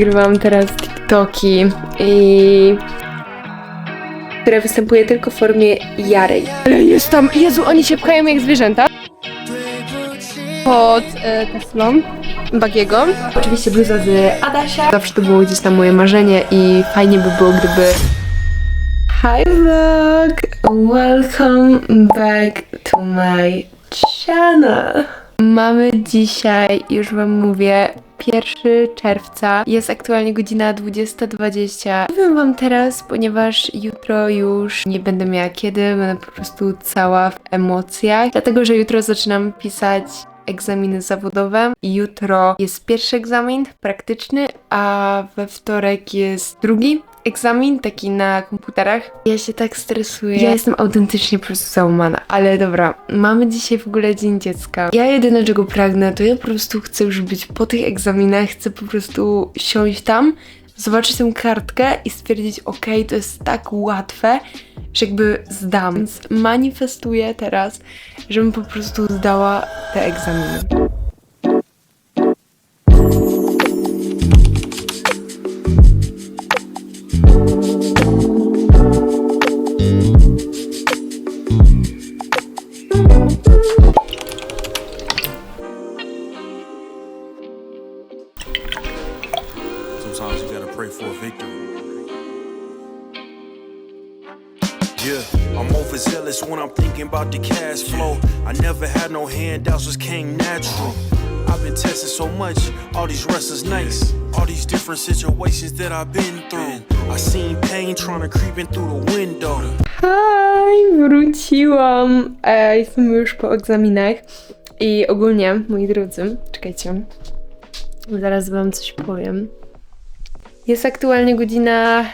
Nagrywam teraz TikToki i które występuje tylko w formie jarej. Ale jest tam, Jezu, oni się pchają jak zwierzęta. Pod e, Teslą Bagiego. Oczywiście bluza z Adasia. Zawsze to było gdzieś tam moje marzenie i fajnie by było, gdyby... Hi vlog! Welcome back to my channel. Mamy dzisiaj, już wam mówię, 1 czerwca. Jest aktualnie godzina 20.20. Powiem wam teraz, ponieważ jutro już nie będę miała kiedy, będę po prostu cała w emocjach. Dlatego, że jutro zaczynam pisać egzaminy zawodowe. Jutro jest pierwszy egzamin praktyczny, a we wtorek jest drugi egzamin, taki na komputerach. Ja się tak stresuję. Ja jestem autentycznie po prostu załamana. Ale dobra, mamy dzisiaj w ogóle Dzień Dziecka. Ja jedyne czego pragnę, to ja po prostu chcę już być po tych egzaminach, chcę po prostu siąść tam, zobaczyć tę kartkę i stwierdzić, ok, to jest tak łatwe, że jakby zdam. Więc manifestuję teraz, żebym po prostu zdała te egzaminy. Thinking about the cash flow. I never had no handouts, just came natural. I've been tested so much, all these all these different situations that I've been through. I seen pain trying to creep in through the window. Hej, wróciłam. E, jestem już po egzaminach. I ogólnie, moi drodzy, czekajcie. Zaraz wam coś powiem. Jest aktualnie godzina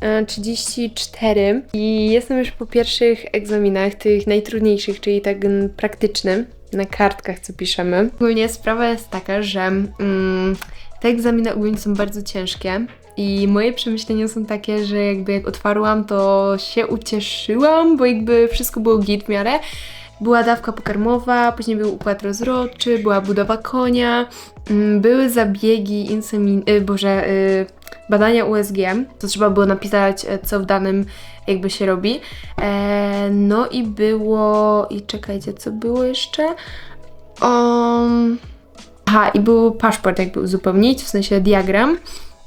11.34 i jestem już po pierwszych egzaminach, tych najtrudniejszych, czyli tak praktycznym, na kartkach, co piszemy. Ogólnie sprawa jest taka, że mm, te egzaminy ogólnie są bardzo ciężkie i moje przemyślenia są takie, że jakby jak otwarłam, to się ucieszyłam, bo jakby wszystko było git w miarę. Była dawka pokarmowa, później był układ rozrodczy, była budowa konia, mm, były zabiegi, insemin... Y, boże, y, badania USG, to trzeba było napisać, e, co w danym jakby się robi. E, no i było... i czekajcie, co było jeszcze? Um, aha, i był paszport jakby uzupełnić, w sensie diagram.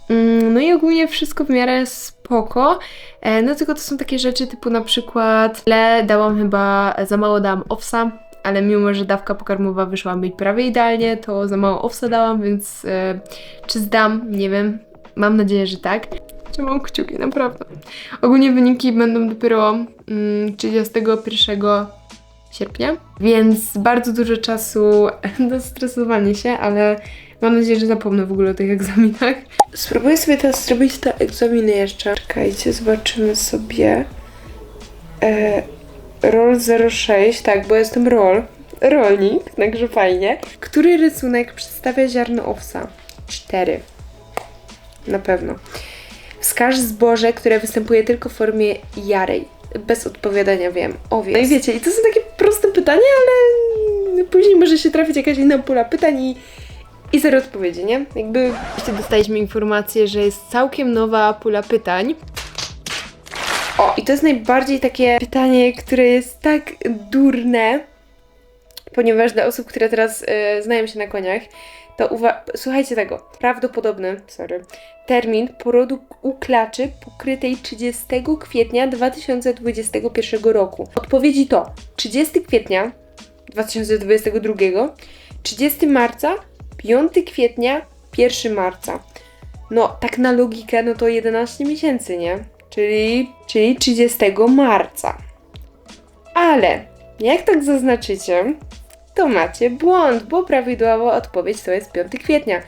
Mm, No i ogólnie wszystko w miarę spoko. E, No tylko to są takie rzeczy typu na przykład tle dałam chyba, za mało dałam owsa, ale mimo, że dawka pokarmowa wyszła być prawie idealnie, to za mało owsa dałam, więc e, czy zdam? Nie wiem. Mam nadzieję, że tak. Trzymam kciuki, naprawdę. Ogólnie wyniki będą dopiero mm, 31 sierpnia, więc bardzo dużo czasu do stresowania się, ale mam nadzieję, że zapomnę w ogóle o tych egzaminach. Spróbuję sobie teraz zrobić te egzaminy jeszcze. Czekajcie, zobaczymy sobie. E, roll 06, tak, bo jestem roll. Rolnik, także fajnie. Który rysunek przedstawia ziarno owsa? 4. Na pewno. Wskaż zboże, które występuje tylko w formie jarej. Bez odpowiadania wiem. Owiec. No i wiecie, i to są takie proste pytania, ale później może się trafić jakaś inna pula pytań i, i zero odpowiedzi, nie? Jakby jeszcze dostaliśmy informację, że jest całkiem nowa pula pytań. O, i to jest najbardziej takie pytanie, które jest tak durne, ponieważ dla osób, które teraz e, znają się na koniach, to uwa- słuchajcie tego. Prawdopodobny, sorry, termin porodu u klaczy pokrytej 30 kwietnia 2021 roku. Odpowiedzi to 30 kwietnia 2022, 30 marca, 5 kwietnia, 1 marca. No, tak na logikę, no to 11 miesięcy, nie? Czyli, czyli 30 marca. Ale, jak tak zaznaczycie, to macie błąd, bo prawidłowa odpowiedź to jest 5 kwietnia.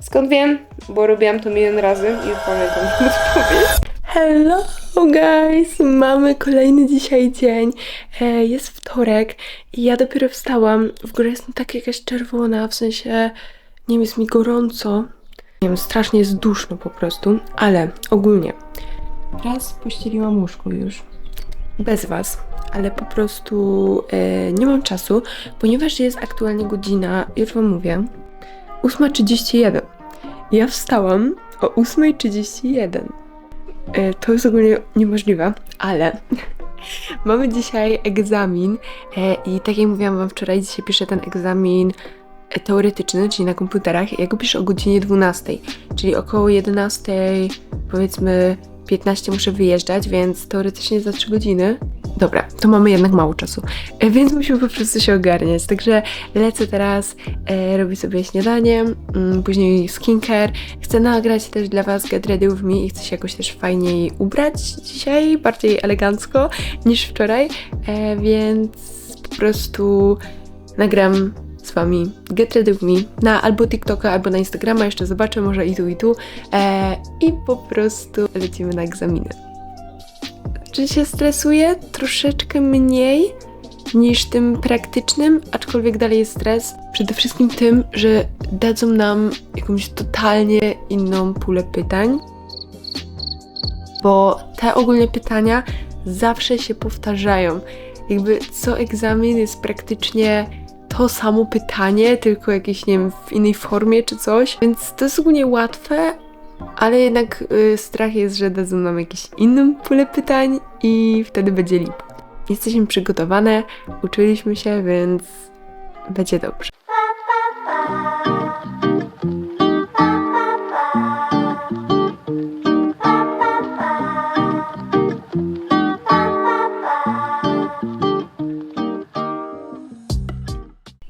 Skąd wiem? Bo robiłam to milion razy i pamiętam tę odpowiedź. Hello guys! Mamy kolejny dzisiaj dzień. E, jest wtorek i ja dopiero wstałam. W ogóle jestem tak jakaś czerwona, w sensie nie wiem, jest mi gorąco. Nie wiem, strasznie jest duszno po prostu, ale ogólnie. Raz pościeliłam łóżko już. Bez was, ale po prostu e, nie mam czasu, ponieważ jest aktualnie godzina, już wam mówię, 8.31. Ja wstałam o 8.31. E, To jest ogólnie niemożliwe, ale mamy dzisiaj egzamin e, i tak jak mówiłam wam wczoraj, dzisiaj piszę ten egzamin e, teoretyczny, czyli na komputerach. Ja go piszę o godzinie 12, czyli około 11, powiedzmy 15 muszę wyjeżdżać, więc teoretycznie za 3 godziny. Dobra, to mamy jednak mało czasu, e, więc musimy po prostu się ogarniać. Także lecę teraz, e, robię sobie śniadanie, mm, później skincare. Chcę nagrać też dla Was Get Ready With Me i chcę się jakoś też fajniej ubrać dzisiaj, bardziej elegancko niż wczoraj, e, więc po prostu nagram z Wami Get Ready With Me na albo TikToka, albo na Instagrama, jeszcze zobaczę, może i tu, i tu. E, I po prostu lecimy na egzaminy. Czy się stresuję? Troszeczkę mniej niż tym praktycznym, aczkolwiek dalej jest stres. Przede wszystkim tym, że dadzą nam jakąś totalnie inną pulę pytań, bo te ogólne pytania zawsze się powtarzają. Jakby co egzamin jest praktycznie to samo pytanie, tylko jakieś, nie wiem, w innej formie czy coś. Więc to jest ogólnie łatwe, ale jednak y, strach jest, że dadzą nam jakieś inną pulę pytań i wtedy będzie lip. Jesteśmy przygotowane, uczyliśmy się, więc będzie dobrze.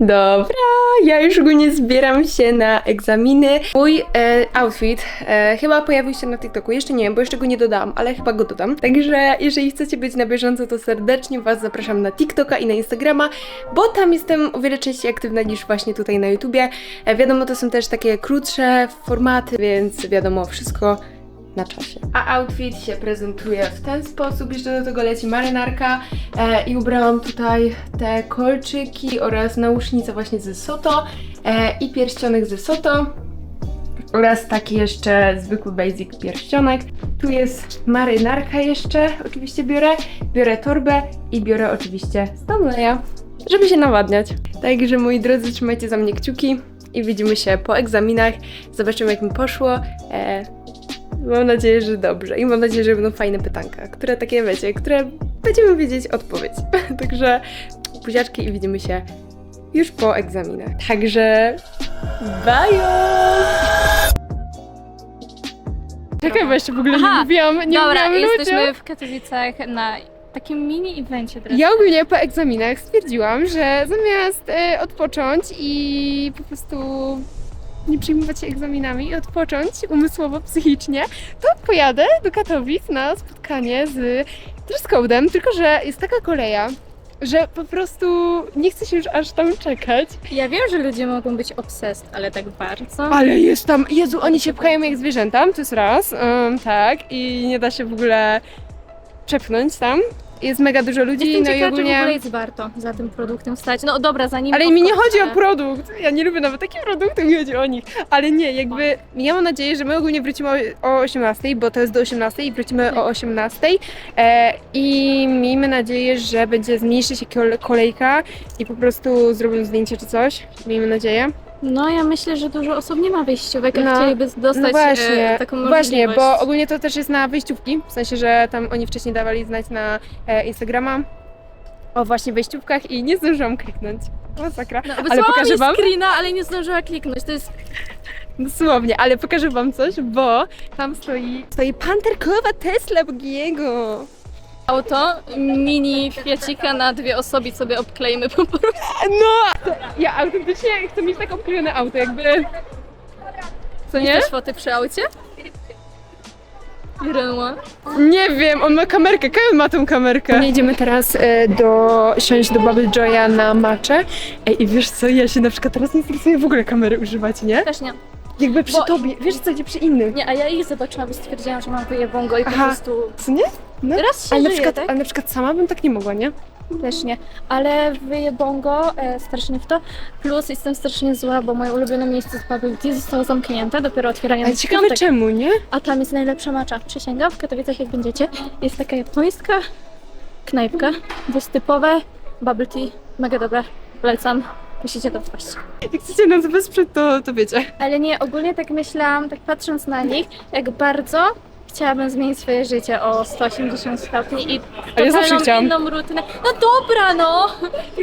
Dobra, ja już ogólnie zbieram się na egzaminy. Mój e, outfit e, chyba pojawił się na TikToku, jeszcze nie wiem, bo jeszcze go nie dodałam, ale chyba go dodam. Także jeżeli chcecie być na bieżąco, to serdecznie Was zapraszam na TikToka i na Instagrama, bo tam jestem o wiele częściej aktywna niż właśnie tutaj na YouTubie. E, wiadomo, to są też takie krótsze formaty, więc wiadomo, wszystko na czasie. A outfit się prezentuje w ten sposób. Jeszcze do tego leci marynarka e, i ubrałam tutaj te kolczyki oraz nausznicę właśnie ze Soto e, i pierścionek ze Soto oraz taki jeszcze zwykły basic pierścionek. Tu jest marynarka jeszcze, oczywiście biorę, biorę torbę i biorę oczywiście Stanleya, żeby się nawadniać. Także moi drodzy, trzymajcie za mnie kciuki i widzimy się po egzaminach. Zobaczymy jak mi poszło. E, Mam nadzieję, że dobrze. I mam nadzieję, że będą fajne pytanka, które takie wiecie, które będziemy wiedzieć odpowiedź. Także buziaczki i widzimy się już po egzaminach. Także bajo! Czekaj, bo jeszcze w ogóle nie Aha, mówiłam, nie Dobra, mówiłam jesteśmy ludziom. w Katowicach na takim mini evencie teraz. Ja ogólnie po egzaminach stwierdziłam, że zamiast e, odpocząć i po prostu nie przejmować się egzaminami i odpocząć umysłowo, psychicznie, to pojadę do Katowic na spotkanie z dresscodem, tylko że jest taka koleja, że po prostu nie chce się już aż tam czekać. Ja wiem, że ludzie mogą być obsessed, ale tak bardzo. Ale jest tam, Jezu, oni się pchają jak zwierzęta, to jest raz, um, tak, i nie da się w ogóle przepchnąć tam. Jest mega dużo ludzi, Jestem no i ciekawa, czy w ogólnie... ogóle jest warto za tym produktem stać. No dobra, zanim... Ale mi nie chodzi o produkt. Ja nie lubię nawet takich produktów, mi chodzi o nich. Ale nie, jakby ja mam nadzieję, że my ogólnie wrócimy o o 18, bo to jest do 18 i wrócimy o 18. E, I miejmy nadzieję, że będzie zmniejszy się kole- kolejka i po prostu zrobią zdjęcie czy coś. Miejmy nadzieję. No ja myślę, że dużo osób nie ma wyjściówek, a No, chcieliby dostać no właśnie, e, taką możliwość. właśnie, bo ogólnie to też jest na wyjściówki, w sensie, że tam oni wcześniej dawali znać na e, Instagrama o właśnie wejściówkach i nie zdążyłam kliknąć. Masakra. No, ale wysłała pokażę mi wam. screena, ale nie zdążyła kliknąć. To jest Dosłownie, ale pokażę wam coś, bo tam stoi, stoi panterkowa Tesla Bogiego. Auto, mini Fiacika na dwie osoby sobie obklejmy po prostu. No! Ja autentycznie chcę mieć tak obklejone auto, jakby... Co nie? Też foty przy aucie? Renoir. Nie wiem, on ma kamerkę, Kevin ma tą kamerkę. Jedziemy teraz e, do, siąść do Bubble Joya na macze. Ej, i wiesz co, ja się na przykład teraz nie stresuję w ogóle kamery używać, nie? Też nie. Jakby przy Bo- tobie, wiesz co, nie przy innych. Nie, a ja ich zobaczyłam i stwierdziłam, że mam wyjebongo i po Aha. prostu... Co nie? No. Teraz się Ale na, żyje, przykład, tak? ale na przykład sama bym tak nie mogła, nie? Też nie, ale wyjebongo e, strasznie w to. Plus jestem strasznie zła, bo moje ulubione miejsce z Bubble Tea zostało zamknięte, dopiero otwierają Ale ciekawe piątek. czemu, nie? A tam jest najlepsza macza. Przysięgam, w Katowicach jak będziecie. Jest taka japońska knajpka, to jest typowe bubble tea, mega dobre, polecam. Musicie to wpaść. Jak chcecie nas wesprzeć, to, to wiecie. Ale nie, ogólnie tak myślałam, tak patrząc na nich, jak bardzo chciałabym zmienić swoje życie o 180 stopni i Ale ja zawsze totalną chciałam. inną rutynę. No dobra, no!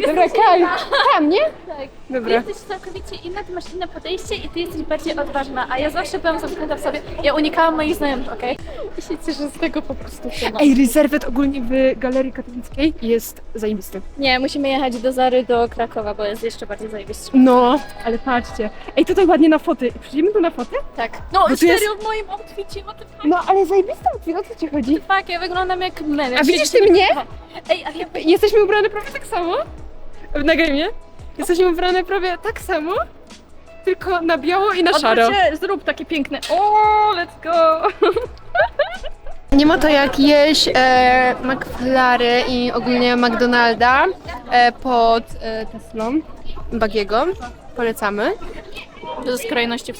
Dobra, Kaj, tam, nie? Tak. Ty Dobra. jesteś całkowicie inna, ty masz inne podejście i ty jesteś bardziej odważna, a ja zawsze byłam zamknięta w sobie. Ja unikałam moich znajomych, okej? I się cieszę z tego po prostu. Ej, rezerwet ogólnie w Galerii Katowickiej jest zajebisty. Nie, musimy jechać do Zary, do Krakowa, bo jest jeszcze bardziej zajebiście. No, ale patrzcie. Ej, tutaj ładnie na foty. Przyjdziemy tu na foty? Tak. No, tu serio jest- w moim outficie, what the fuck? No, ale zajebista outfit, o co ci chodzi? Fuck, ja wyglądam jak memy. A widzisz ty mnie? Ej, ale ja Jesteśmy ubrane prawie tak samo. Na gamie. Jesteśmy ubrane prawie tak samo, tylko na biało i na szaro. Odwróćcie, zrób takie piękne. O, let's go! Nie ma to jak jeść e, McFlary i ogólnie McDonalda e, pod e, Teslą Bagiego. Polecamy. Do skrajności w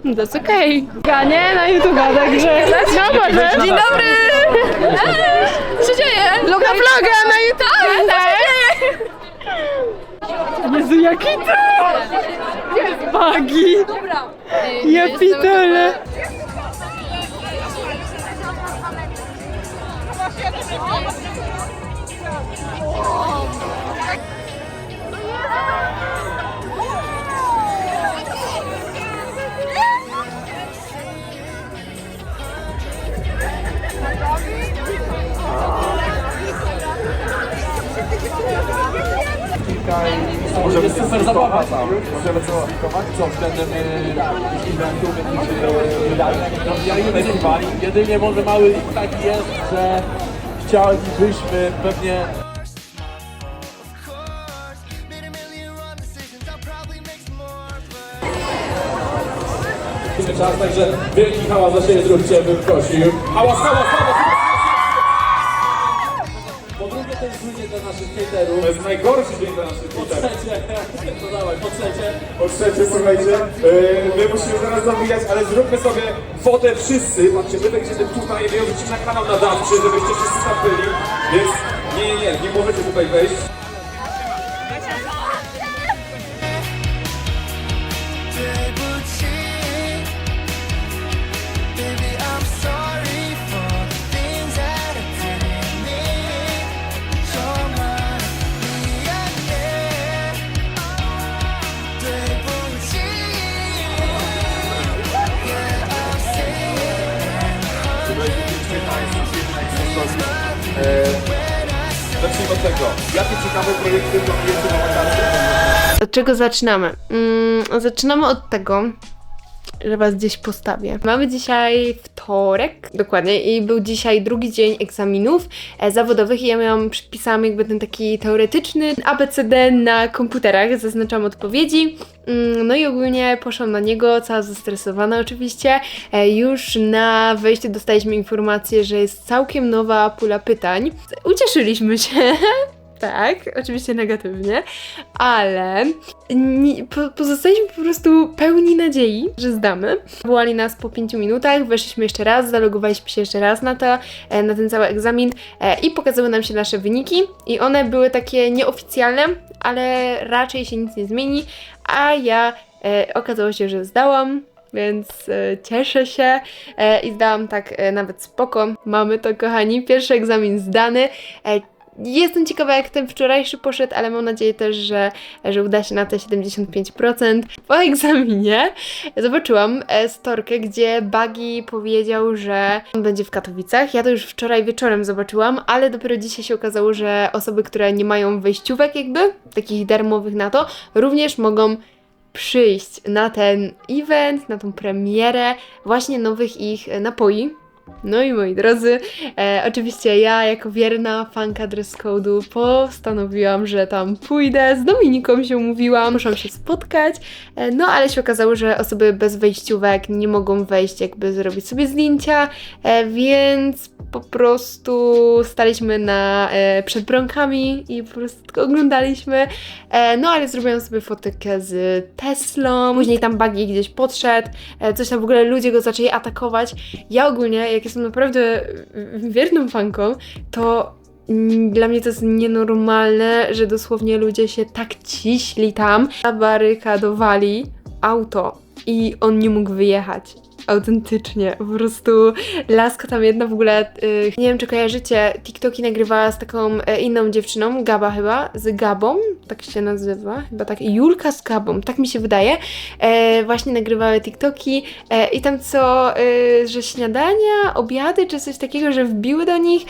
skrajność. To jest okej. Okay. na YouTube, także no może. Dzień dobry! Co się dzieje? Vloga, vloga na YouTube! Jezu, jaki to! Jest Bagi! Ja pitole! Możemy super zabawa tam. Możemy co co względem e, eventów, jakichś e, wydarzeń, festiwali. Jedynie może mały taki jest, że chcielibyśmy pewnie czas, także wielki hałas za siebie zróbcie, bym prosił. Hałas, hałas, hałas! Najgorszy dzień dla naszych Po trzecie, to dawaj, po trzecie, Po trzecie, słuchajcie, yy, my musimy zaraz zawijać, ale zróbmy sobie fotę wszyscy. Patrzcie, my będziemy tutaj, my ją wrzucimy na kanał nadawczy, żebyście wszyscy tam byli. Więc nie, nie, nie, nie możecie tutaj wejść. Tego. Jakie ciekawe projekty planujecie na wakacje? Od czego zaczynamy? Mm, zaczynamy od tego, że was gdzieś postawię. Mamy dzisiaj wtorek, dokładnie, i był dzisiaj drugi dzień egzaminów e, zawodowych i ja miałam, przypisałam jakby ten taki teoretyczny ABCD na komputerach, zaznaczam odpowiedzi. Mm, No i ogólnie poszłam na niego, cała zestresowana oczywiście. E, Już na wejściu dostaliśmy informację, że jest całkiem nowa pula pytań. Ucieszyliśmy się. Tak, oczywiście negatywnie, ale nie, po, pozostaliśmy po prostu pełni nadziei, że zdamy. Wołali nas po 5 minutach, weszliśmy jeszcze raz, zalogowaliśmy się jeszcze raz na to, e, na ten cały egzamin e, i pokazały nam się nasze wyniki i one były takie nieoficjalne, ale raczej się nic nie zmieni, a ja e, okazało się, że zdałam. Więc e, cieszę się e, i zdałam tak e, nawet spoko. Mamy to, kochani. Pierwszy egzamin zdany. E, Jestem ciekawa, jak ten wczorajszy poszedł, ale mam nadzieję też, że, że uda się na te 75%. Po egzaminie zobaczyłam e, storkę, gdzie Bagi powiedział, że on będzie w Katowicach. Ja to już wczoraj wieczorem zobaczyłam, ale dopiero dzisiaj się okazało, że osoby, które nie mają wejściówek jakby, takich darmowych na to, również mogą przyjść na ten event, na tą premierę właśnie nowych ich napoi. No i moi drodzy, e, oczywiście ja jako wierna fanka dress code'u postanowiłam, że tam pójdę, z Dominiką się umówiłam, muszą się spotkać, e, no ale się okazało, że osoby bez wejściówek nie mogą wejść, jakby zrobić sobie zdjęcia, e, więc po prostu staliśmy na, e, przed bramkami i po prostu tylko oglądaliśmy, e, no ale zrobiłam sobie fotykę z Teslą, później tam Buggy gdzieś podszedł, e, coś tam w ogóle ludzie go zaczęli atakować. Ja ogólnie, jak jestem naprawdę wierną fanką, to dla mnie to jest nienormalne, że dosłownie ludzie się tak ciśli tam, zabarykadowali auto i on nie mógł wyjechać. Autentycznie, po prostu laska tam jedna w ogóle, y, nie wiem czy kojarzycie, TikToki nagrywała z taką e, inną dziewczyną, Gaba chyba, z Gabą, tak się nazywa, chyba tak, Julka z Gabą, tak mi się wydaje, e, właśnie nagrywały TikToki e, i tam co, e, że śniadania, obiady czy coś takiego, że wbiły do nich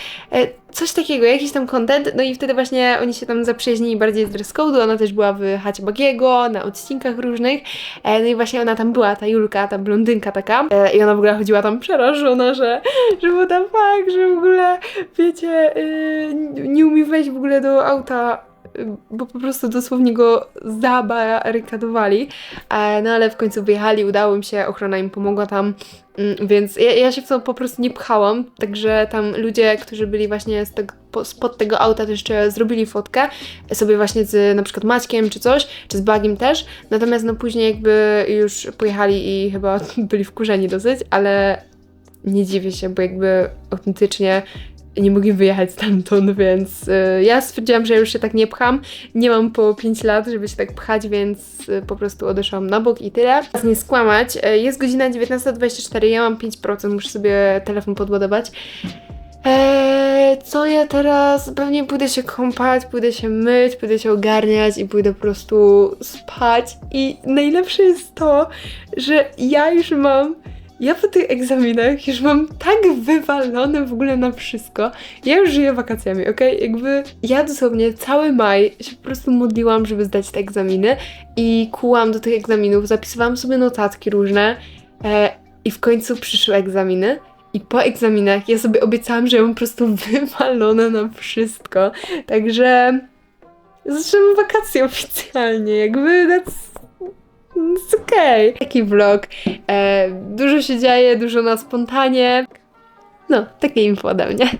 coś takiego, jakiś tam content, no i wtedy właśnie oni się tam zaprzyjaźnili bardziej z dress code'u, ona też była w chacie Bagiego, na odcinkach różnych, e, no i właśnie ona tam była, ta Julka, ta blondynka taka e, i ona w ogóle chodziła tam przerażona, że, że what the fuck, że w ogóle, wiecie, y, nie umie wejść w ogóle do auta, bo po prostu dosłownie go zabarykadowali, e, no ale w końcu wyjechali, udało im się, ochrona im pomogła tam, Mm, Więc ja, ja się w to po prostu nie pchałam, także tam ludzie, którzy byli właśnie z tego, po- spod tego auta, to jeszcze zrobili fotkę sobie właśnie z na przykład Maćkiem czy coś, czy z Bagiem też, natomiast no później jakby już pojechali i chyba byli wkurzeni dosyć, ale nie dziwię się, bo jakby autentycznie nie mogli wyjechać stamtąd, więc y, ja stwierdziłam, że już się tak nie pcham. Nie mam po 5 lat, żeby się tak pchać, więc y, po prostu odeszłam na bok i tyle. Teraz nie skłamać, y, jest godzina 19.24, ja mam 5%, muszę sobie telefon podładować. Eee, co ja teraz? Pewnie pójdę się kąpać, pójdę się myć, pójdę się ogarniać i pójdę po prostu spać. I najlepsze jest to, że ja już mam ja po tych egzaminach już mam tak wywalone w ogóle na wszystko. Ja już żyję wakacjami, okej? Jakby ja dosłownie cały maj się po prostu modliłam, żeby zdać te egzaminy i kułam do tych egzaminów, zapisywałam sobie notatki różne e, i w końcu przyszły egzaminy. I po egzaminach ja sobie obiecałam, że ja mam po prostu wywalone na wszystko. Także zaczynam wakacje oficjalnie, jakby that's, that's okej. Taki vlog. E, dużo się dzieje, dużo na spontanie. No, takie info ode mnie.